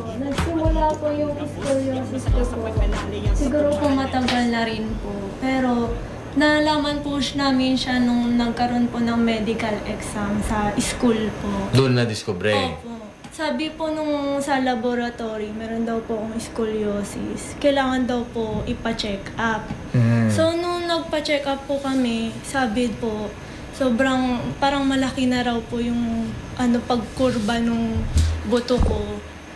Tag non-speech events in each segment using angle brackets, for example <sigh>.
Nagsimula po yung scoliosis ko po. Siguro po matagal na rin po. Pero nalaman po namin siya nung nagkaroon po ng medical exam sa school po. Doon na discover. Opo. Sabi po nung sa laboratory, meron daw po akong scoliosis. Kailangan daw po ipa-check up. Mm. So, nung nagpa-check up po kami, sabi po, sobrang, parang malaki na raw po yung ano, pagkurba nung buto ko.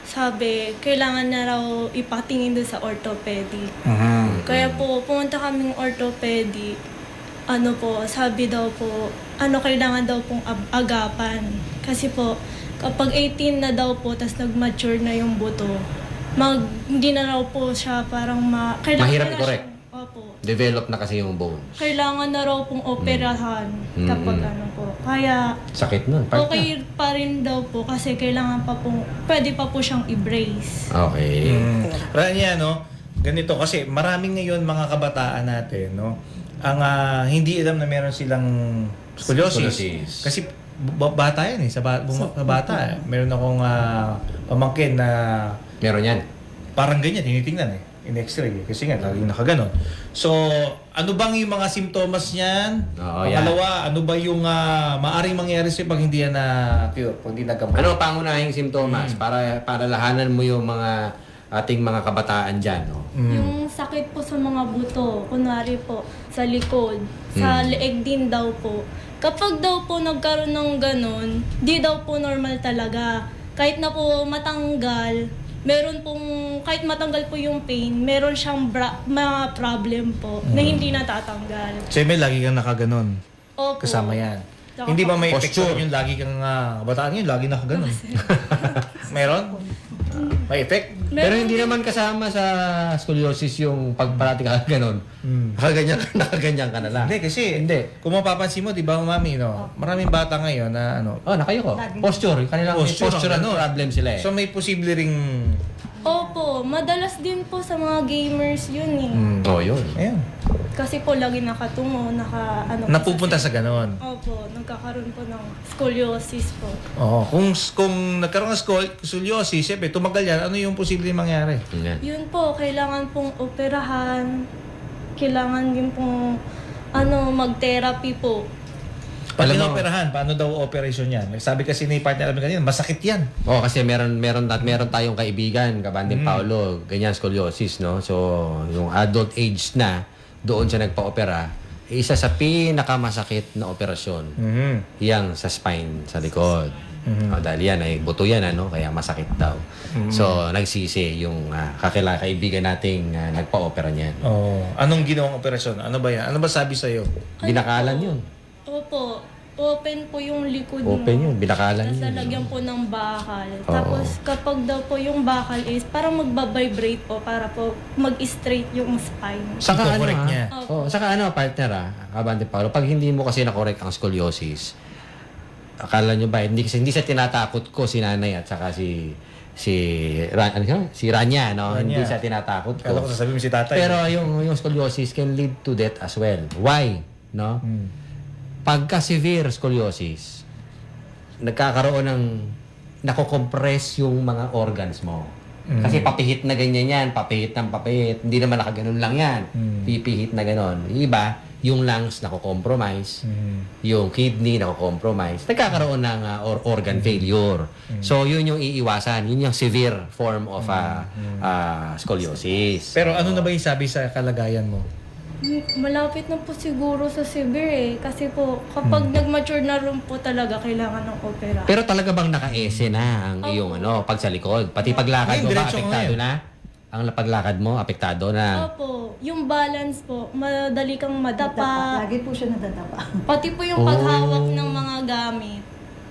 Sabi, kailangan na raw ipatingin doon sa orthopedic. Mhm. Kaya po, pumunta kaming orthopedic. Ano po, sabi daw po, ano kailangan daw pong ab- agapan. Kasi po, kapag 18 na daw po, tas nag-mature na yung buto, mag, hindi na raw po siya parang ma... Kailangan Mahirap na i-correct. siyang- Opo. Develop na kasi yung bones. Kailangan na raw pong operahan Mm. kapag Mm. ano po. Kaya, Sakit nun. Part okay pa rin daw po kasi kailangan pa pong, pwede pa po siyang i-brace. na. Okay. Mm. Rania, no? Ganito kasi maraming ngayon mga kabataan natin, no? Ang ah, hindi alam na meron silang scoliosis. Scoliosis. Kasi b- bata yan eh, sa, ba- buma- sa bata. eh. Meron akong ah, pamangkin na Meron yan. parang ganyan, tinitingnan eh. In x-ray eh. Kasi nga, laging nakaganon. So, ano bang yung mga simptomas niyan? Oo, yan. Pangalawa, ano ba yung ah, maaring mangyari sa'yo pag hindi yan na cure, pag hindi nagamot? Ano ang pangunahing simptomas Mm. para para lahanan mo yung mga ating mga kabataan diyan, no? Mm. Yung sakit po sa mga buto, kunwari po sa likod, sa Mm. leeg din daw po. Kapag daw po nagkaroon ng ganun, di daw po normal talaga. Kahit na po matanggal, meron pong, kahit matanggal po yung pain, meron siyang bra- mga problem po na Mm. hindi natatanggal. So, may lagi kang nakaganon. Opo. Kasama yan. Hindi ba may Posture. epekto yung lagi kang uh, bataan yun, lagi nakaganon? <laughs> Meron? May effect? Pero Meron hindi naman kasama sa scoliosis yung pagparati ka <laughs> ganun. Mm. Nakaganyan ka, <laughs> nakaganyan ka na lang. Hindi, kasi Hindi. kung mapapansin mo, di ba, mami, no? Maraming bata ngayon na ano, Oh, nakayo ko. Posture. Kanilang Posture, postural ang ano. problem sila eh. So may posible ring... Opo, madalas din po sa mga gamers yun eh. Mm. oh, yun. Ayan. Kasi po lagi nakatungo, naka ano po Napupunta sa ganon. Opo, nagkakaroon po ng scoliosis po. Oo. Kung, kung nagkaroon ng scol- scoliosis, siyempre, tumagal yan, ano yung posible mangyari? Yan. Yun po, kailangan pong operahan. Kailangan din pong ano, mag-therapy po. Pag Alam mo- inoperahan, paano daw operation yan? Sabi kasi ni partner namin kanina, masakit yan. Oh, kasi meron meron at meron tayong kaibigan, kabanding Mm. Paulo, ganyan scoliosis, no? So, yung adult age na doon siya nagpa-opera, isa sa pinakamasakit na operasyon, Mhm. yang sa spine sa likod. Mhm. Oh, dahil yan ay buto yan ano, kaya masakit daw. So, nagsisi yung uh, kakila kaibigan nating ah, nagpa-opera niyan. Oh, anong ginawang operasyon? Ano ba yan? Ano ba sabi sa'yo? Binakalan yun. Opo, open po yung likod Open mo. yun, binakalan Tapos yun. lalagyan po ng bakal. Oo. Tapos kapag daw po yung bakal is parang magbabibrate po para po mag-straight yung spine. Saka ano, Iko-correct ah, niya. oh, saka ano, partner ah, kabante Paolo, pag hindi mo kasi na-correct ang scoliosis, akala nyo ba, hindi, kasi hindi siya tinatakot ko si nanay at saka si si Ran, ano siya? si Rania, no? Rania. Hindi siya tinatakot Kala ko. ko sasabihin mo si tatay. Pero yung yung scoliosis can lead to death as well. Why? No? Pagka severe scoliosis, nagkakaroon ng nako-compress yung mga organs mo. Mm. Kasi papihit na ganyan yan, papihit ng papihit. Hindi naman nakaganon lang yan. Mm. Pipihit na ganon. Yung Iba, yung lungs nako-compromise, Mhm. yung kidney nako-compromise. Nagkakaroon ng uh, or- organ failure. So, yun yung iiwasan. Yun yung severe form of uh, uh, scoliosis. Pero ano na ba yung sabi sa kalagayan mo? Malapit na po siguro sa severe eh. Kasi po, kapag nag-mature na rin po talaga, kailangan ng opera. Pero talaga bang naka-ese na ang iyong ano, pag sa likod? Pati paglakad Ngayon, mo ba, diretso apektado ngayon. na? Ang paglakad mo, apektado na? Opo, yung balance po, madali kang madapa. Lagi po siya nadadapa. Pati po yung Oh. paghawak ng mga gamit.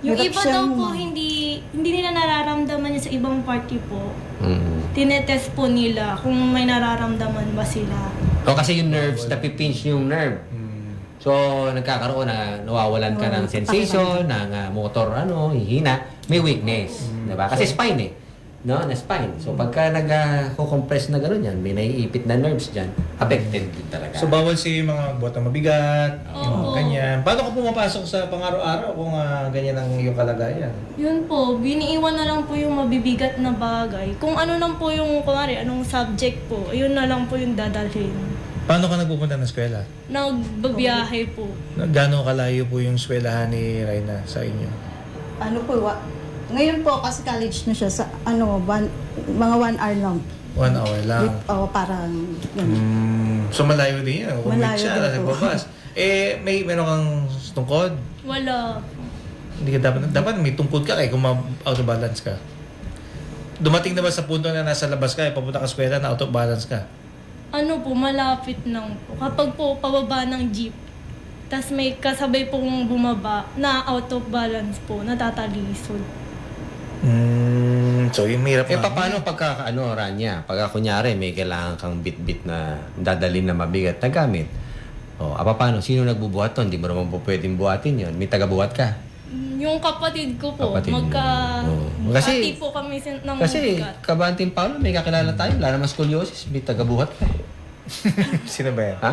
Yung Hirap iba daw siyang po, ma- hindi hindi nila nararamdaman yun sa ibang party po. Mm. Tinetest po nila kung may nararamdaman ba sila. O kasi yung nerves, napipinch yung nerve. So, nagkakaroon na nawawalan ka ng sensation, ng ah, motor, ano, hihina, may weakness. Diba? Kasi spine eh. no, na spine. So pagka nag-compress na gano'n yan, may naiipit na nerves dyan, affected din talaga. So bawal si mga buhat na mabigat, yung mga Oo. ganyan. Paano ka pumapasok sa pang-araw-araw kung ah, ganyan ang iyong kalagayan? Yun po, biniiwan na lang po yung mabibigat na bagay. Kung ano lang po yung, kunwari, anong subject po, yun na lang po yung dadalhin. Paano ka nagpupunta ng eskwela? Nagbabiyahe po. Gano'ng kalayo po yung eskwelahan ni Raina sa inyo? Ano po, wa, ngayon po kasi college na siya sa ano, one, mga one hour lang. One hour lang. O parang, yun. Mm, so malayo din yan. Kung Malayo siya, din po. nagbabas. <laughs> eh, may meron kang tungkod. Wala. Hindi ka dapat, dapat may tungkod ka kaya kung ma-out of balance ka. Dumating na ba sa punto na nasa labas ka, eh, papunta ka sa eskwela na out of balance ka? Ano po, malapit lang po. Kapag po pababa ng jeep, tas may kasabay pong bumaba na out of balance po, natatalisod. Mm, so yung hirap Eh, nga. paano pagka, ano, Rania, pagka kunyari may kailangan kang bit-bit na dadalhin na mabigat na gamit, o, oh, paano? Sino nagbubuhat to? Hindi mo naman po pwedeng buhatin yon. May tagabuhat ka. Yung kapatid ko po, Kapatid mo. magka... Oo. Kasi- hati po kami sin- ng Kasi, bigat. kabanting Paolo, may kakilala tayo. Wala naman scoliosis. May tagabuhat ka. eh. <laughs> Sino ba yan? Ha?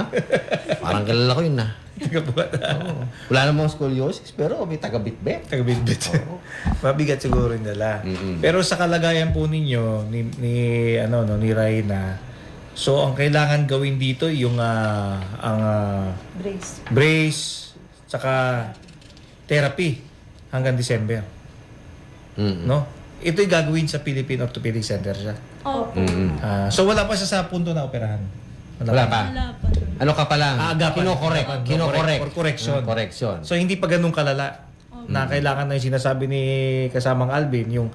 Parang kilala ko yun na. <laughs> Tagabuhat. Oo. Wala namang scoliosis, pero may taga-bitbit. Tagabitbit. Mabigat siguro yung dala. Mm-mm. Pero sa kalagayan po ninyo ni, ni ano no ni Raina, so ang kailangan gawin dito yung ah, ang ah, brace. brace tsaka therapy hanggang December, Mm. no? Ito'y gagawin sa Philippine Orthopedic Center siya. Opo. Mm. Ah, so wala pa siya sa punto na operahan. Wala pa. Wala pa. Ano ka pa lang? Aagapan. Kino-correct. Aagapan. Kino-correct. For correction. Mm, correction. So hindi pa ganun kalala na kailangan na yung sinasabi ni kasamang Alvin, yung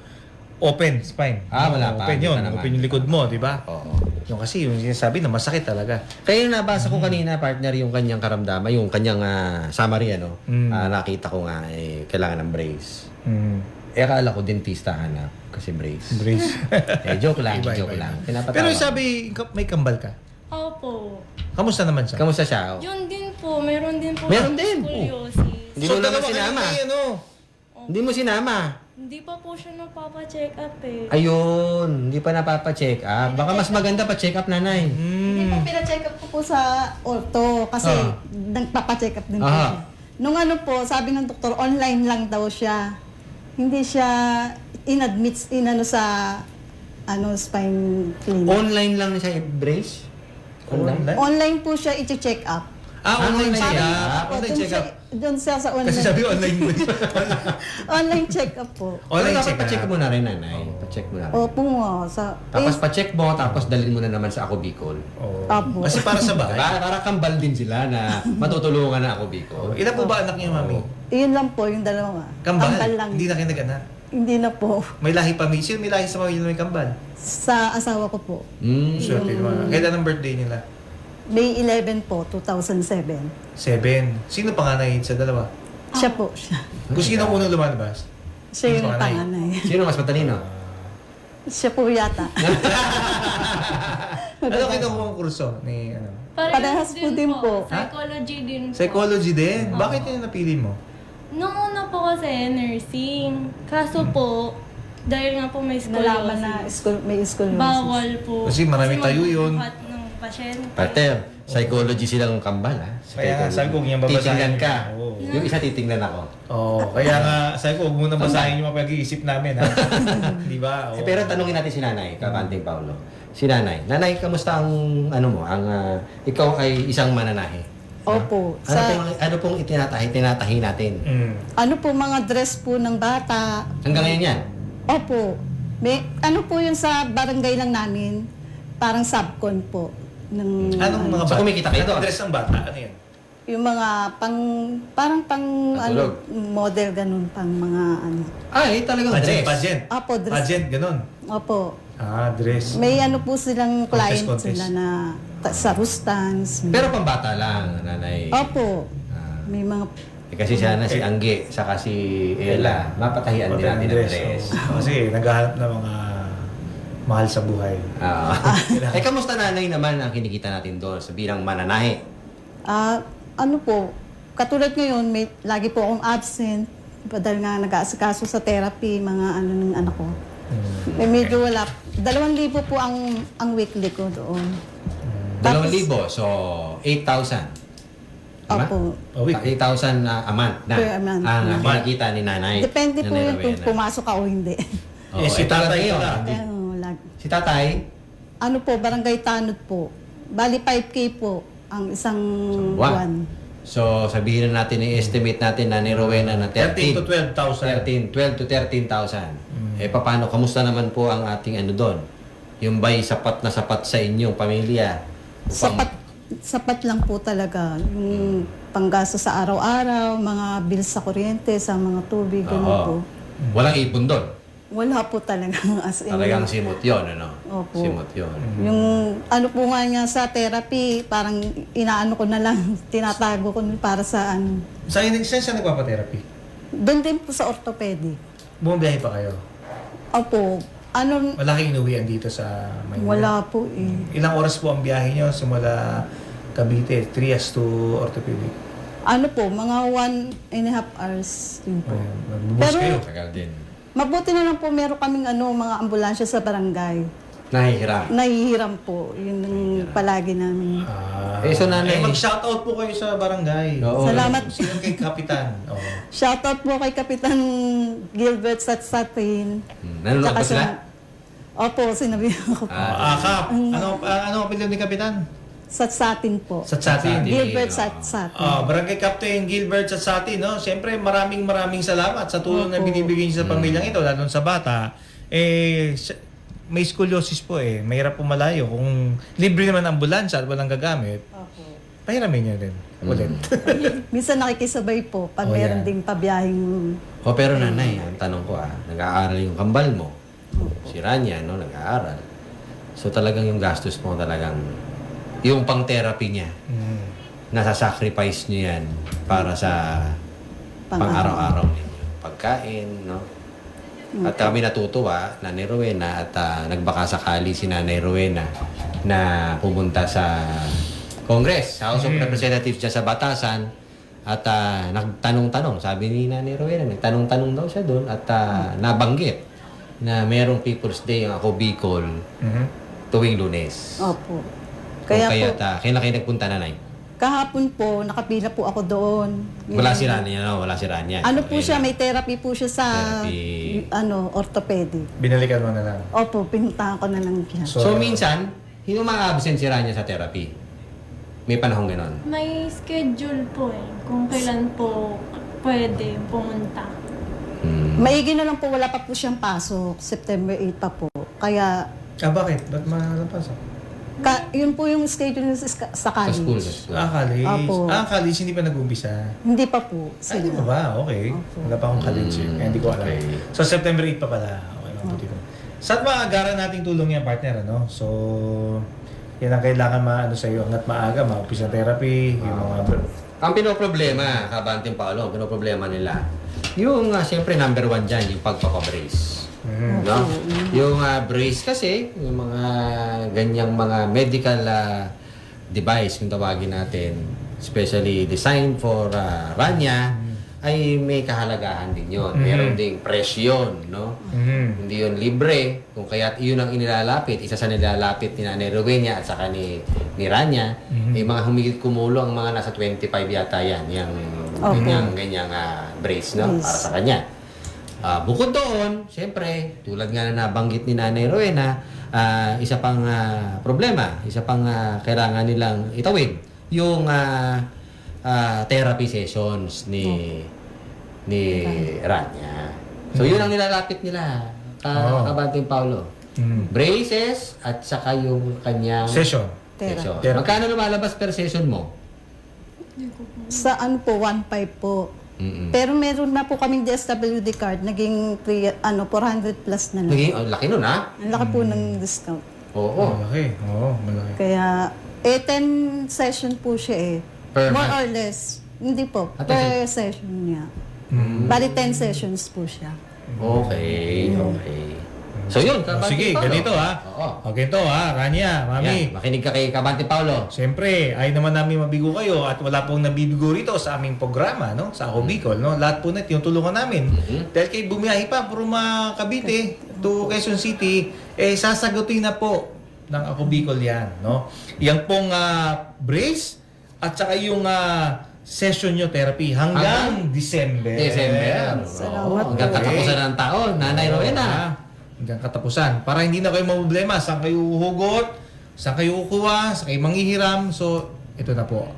open spine. Ah, wala pa. Open yun. Open yung likod mo, di ba? Oo. Yung kasi yung sinasabi na masakit talaga. Kaya yung nabasa ko kanina, partner, yung kanyang karamdaman, yung kanyang ah, summary, ano, Mm. ah, nakita ko nga, eh, kailangan ng brace. Mm. Eh, akala ko dentista hanap kasi brace. Brace. <laughs> eh, joke lang, Iba, joke iba, lang. iba. Pinapatawa. Pero yung sabi, ka- may kambal ka. Opo. Kamusta naman siya? Kamusta siya? Oh? Yun din po, meron din po. Meron din. Scoliosis. Hindi mo naman dalawa kayo sinama. may ano. Hindi mo sinama. Hindi pa po siya nagpapa-check up eh. Ayun, hindi pa napapa-check up. Baka mas maganda pa check up, nanay. Hindi Mm. po pina-check up ko po sa ortho kasi Ah. nagpapa-check up din po Aha. siya. Nung ano po, sabi ng doktor, online lang daw siya. Hindi siya inadmits inano sa ano spine clinic. Online lang siya i-brace? Online? Online? Online po siya i-check up. Ah, online online check check up. up. Online Doon check up. siya- Doon siya sa online. Kasi sabi online mo. <laughs> online check up po. online Pero dapat check pa-check mo na rin, nanay. Pa-check mo na rin. Opo nga. Sa, Tapos eh, pa-check mo, tapos dalhin mo na naman sa Ako Bicol. Oo. Apo. Kasi para sa bahay. Diba? <laughs> Para kambal din sila na matutulungan na Ako Bicol. Ilan po ba anak niyo, mami? yun lang po, yung dalawa. Kambal? lang. Hindi na kayo nag-anak? Hindi na po. May lahi pa, Sino may lahi sa pamilya na may kambal? Sa asawa ko po. Mm. Swerte naman. Kailan ang birthday nila? May 11 po, 2007. Seven. Sino panganay sa dalawa? Siya po, siya. Kung sino unang lumalabas? Siya yung Panganay. panganay. Sino mas matalino? <laughs> Siya po yata. <laughs> Ano kinukuha ang kurso ni ano? Parehas po din po. Psychology din po. Psychology din. Bakit yun yung napili mo? Nung una po kasi, nursing. Kaso po, dahil nga po may scoliosis, Nalaman na school, may scoliosis. bawal po. Kasi marami tayo yun. magbubuhat ng pasyente. Partner, psychology silang kambal, ha? Kaya nga, sabi ko, kung yan babasahin. Titingnan ka. Oo. Yung isa titingnan ako. Oo. Kaya nga, sabi ko, huwag muna basahin yung mga pag-iisip namin, ha? <laughs> Di ba? Oo. Eh, pero tanungin natin si Nanay, kakanting Paulo. Si Nanay. Nanay, kamusta ang, ano mo, ang, ah, ikaw ay isang mananahe. Opo. Ano, Sa, pong, ano pong itinatahi, tinatahi natin? Mm. ano po, mga dress po ng bata. Hanggang ngayon yan. Opo. May, ano po yun sa barangay lang namin, parang subcon po. Ng, Anong mga So, bata? kumikita kayo doon? Dress ng bata? Ano yun? Yung mga pang, parang pang, ano, model ganun, pang mga ano. Ay, talagang Pageant, dress. pageant. Opo, dress. Pageant, ganun. Opo. Ah, dress. May ano po silang Contest, client contest. sila na ta- sa Rustans. Pero pambata lang, Nanay. Opo. Ah, May mga eh, kasi siya na si Angge, saka si Ella. Mapatahian din natin ng dress. Oo. Kasi naghahanap ng mga mahal sa buhay. Ah. <laughs> eh, kamusta nanay naman ang kinikita natin doon sa bilang mananahe? Ah, ano po, katulad ngayon, may, lagi po akong absent. Dahil nga nag-aasikaso sa therapy, mga ano ng anak ko. Eh, medyo wala. Dalawang libo po ang ang weekly ko doon. Dalawang Tapos- libo, so 8,000. Tama? Opo. A week. 8,000 na a month na Per month. ang Mm. kinikita ni nanay. Depende po Nanay yun kung Rowena. pumasok ka o hindi. <laughs> Oo, Eh, si lang tatay. Hindi. Ano, lag- Si tatay, ano po, barangay Tanod po. Bali 5K po ang isang buwan. buwan. So, sabihin na natin, i-estimate natin na ni Rowena na 13 13, to 12,000. 13, 12 to 13,000. Mm. Eh, paano, kamusta naman po ang ating ano doon? Yung ba'y sapat na sapat sa inyong pamilya? Upang- Sapat sapat lang po talaga yung panggasto sa araw-araw, mga bills sa kuryente, sa mga tubig, gano'n Oo. po. Walang ipon doon. Wala po talaga <laughs> as in. Talagang simot yun, ano? Opo. Simot yun. Yung ano po nga niya sa therapy, parang inaano ko na lang, <laughs> tinatago ko para sa ano. Saan, saan siya nagpapatherapy? Doon din po sa orthopedic. Bumabiyahe pa kayo? Opo, ano, Wala kayong inuwian dito sa Maynila? wala po eh. Ilang oras po ang biyahe nyo simula Cavite, Trias to Orthopedic? Ano po, mga one and a half hours din po. Ayan, magbubus Pero- kayo. Tagal din. Mabuti na lang po meron kaming ano, mga ambulansya sa barangay. Nahihiram. Nahihiram po, yun ang palagi namin. Ah, Eh, so nanay- eh, mag-shoutout po kayo sa barangay. Oo. Salamat. Sino kay Kapitan? Oo. Shoutout po kay Kapitan Gilbert Satsatin. Hmm. Nanonood ba sila? Opo, sinabi ko po. Ah, Kap. Ano, ah, ano ang apelyido ni Kapitan? Satsatin po. Sa Satin. Satin. Gilbert Oo. Satsatin. Ah, Barangay Captain Gilbert sa Satin, no? Siyempre, maraming maraming salamat sa tulong na Opo. binibigay niyo sa pamilyang ito, lalo na sa bata. Eh, sa- may scoliosis po eh. Mahirap po malayo. Kung libre naman ang ambulansya at walang gagamit, Opo. pahiramin niyo din. Ulit. <laughs> Minsan nakikisabay po pag Oh, meron yan. ding pabiyahing O pero nanay, ang tanong ko ah, nag-aaral yung kambal mo. Si Rania, no, nag-aaral. So talagang yung gastos mo talagang, yung pang-therapy niya, Mm. nasa-sacrifice niyo yan para sa Pang- pang-araw-araw ninyo. Pagkain, no? At kami natutuwa, Nanay Rowena, at ah, nagbaka sakali si Nanay Rowena na pumunta sa Congress, House of Representatives dyan sa Batasan, at ah, nagtanong-tanong, sabi ni Nanay Rowena, nagtanong-tanong daw siya doon at ah, nabanggit na merong People's Day ang ako Bicol Mhm. tuwing lunes. Opo. Kaya, Kaya kaya po, ta, kailan kayo nagpunta, Nanay? kahapon po, nakapila po ako doon. Wala si Rania, no? Wala si Rania. Ano po siya, may therapy po siya sa Therapy. ano, orthopedic. Binalikan mo na lang. Opo, pinuntahan ko na lang siya. So, minsan, hindi mo ma-absent si Rania sa therapy. May panahon ganon. May schedule po eh, kung kailan po pwede pumunta. Hmm. Maigi na lang po, wala pa po siyang pasok. September 8 pa po. Kaya, Ah, bakit? Ba't malapas? Ka, yun po yung schedule sa, sa Sa college. school, sa school. Ah, college. Apo. Ah, college, hindi pa nag-umpisa. Hindi pa po Ay, di sila. ba ba? Okay. Wala pa akong college eh. Kaya hindi ko alam. Okay. So, September 8 pa pala. Okay, mabuti ko. Saan maagaran nating tulong yan, partner, ano? So, yan ang kailangan maano sa iyo. Hanggat maaga, ma-umpisa therapy, yung mga... Ang pinoproblema, kabanting Paolo, ang pinoproblema nila, yung uh, siyempre number one dyan, yung pagpapabrace. Mhm. No? Yung ah, brace kasi, yung mga ganyang mga medical ah, device, kung tawagin natin, especially designed for ah, ranya, ay may kahalagahan din yun. Mhm. Meron ding presyon, no? Mhm. Hindi yun libre. Kung kaya't iyon ang inilalapit, isa sa nilalapit ni Nanay Rowena at saka ni, ni Rania, Mhm. eh, mga humigit kumulo ang mga nasa 25 yata yan, yung Opo. ganyang, ganyang ah, brace, no? Brace. Para sa kanya. Ah, bukod doon, siyempre, tulad nga na nabanggit ni Nanay Rowena, ah, isa pang ah, problema, isa pang ah, kailangan nilang itawid, yung ah, ah, therapy sessions ni ni Rania. So, yun ang nilalapit nila, ka, Oo. kabanting Paulo. Mhm. Braces at saka yung kanyang Session. Session. Therapy. Magkano lumalabas per session mo? Sa ano po, 1.5 po. Mm-mm. Pero meron na po kaming DSWD card, naging three- ano, 400 plus na lang. Naging, oh, laki nun, ha? Ang laki po ng discount. Oo. Malaki. Oo, malaki. Kaya, eh, 10 session po siya eh. Per More month? or less. Hindi po, Ah, per session niya. Mhm. Bali 10 sessions po siya. Okay, okay. So yun, Oh, Kabante sige, Paolo. ganito ha. Oo. Okay to ha, Rania, Mami. Yan, makinig ka kay Kabante Paolo. Siyempre, ay naman namin mabigo kayo at wala pong nabibigo rito sa aming programa, no? Sa Ako Bicol, no? Lahat po na tinutulungan namin. Mhm. Dahil kay bumiyahe pa from uh, Cavite to Quezon City, eh sasagutin na po ng Ako Bicol yan, no? Yang pong ah, brace at saka yung ah, session nyo therapy hanggang December. December. Salamat Hanggang po. katapusan ng taon, Nanay. Ah, Hanggang katapusan. Para hindi na kayo problema saan kayo hugot, saan kayo kukuha, saan kayo manghihiram. So, ito na po.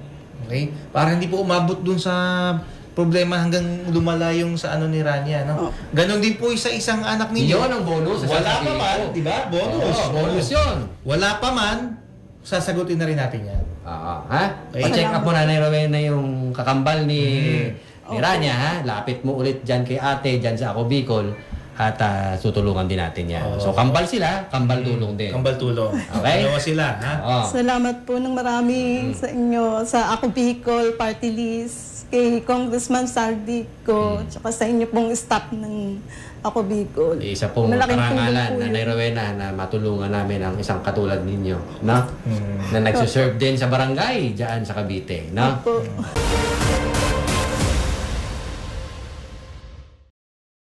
Okay? Para hindi po umabot dun sa problema hanggang lumala yung sa ano ni Rania. No? Oh. Ganon din po sa isang anak ninyo. Yun ang bonus. Wala pa man, di ba? Bonus. Oo, bonus yun. Wala pa man, sasagutin na rin natin yan. Oo. Ha? Okay. Pa-check up mo na Rowena yung kakambal ni, ni Opo. Rania, ha? Lapit mo ulit dyan kay ate, dyan sa Ako Bicol. At ah, tutulungan din natin yan. So, Oo. kambal sila, kambal tulong din. Kambal tulong. Okay. Dalawa sila, ha? Oo. Salamat po ng marami sa inyo, sa Ako Bicol Party List, kay Congressman Saldico, tsaka sa inyo pong staff ng Ako Bicol. Isa pong Malaking tulong karangalan po na yun. Rowena na matulungan namin ang isang katulad ninyo. No? Mm. Na nagsiserve din sa barangay dyan sa Cavite. No? Opo.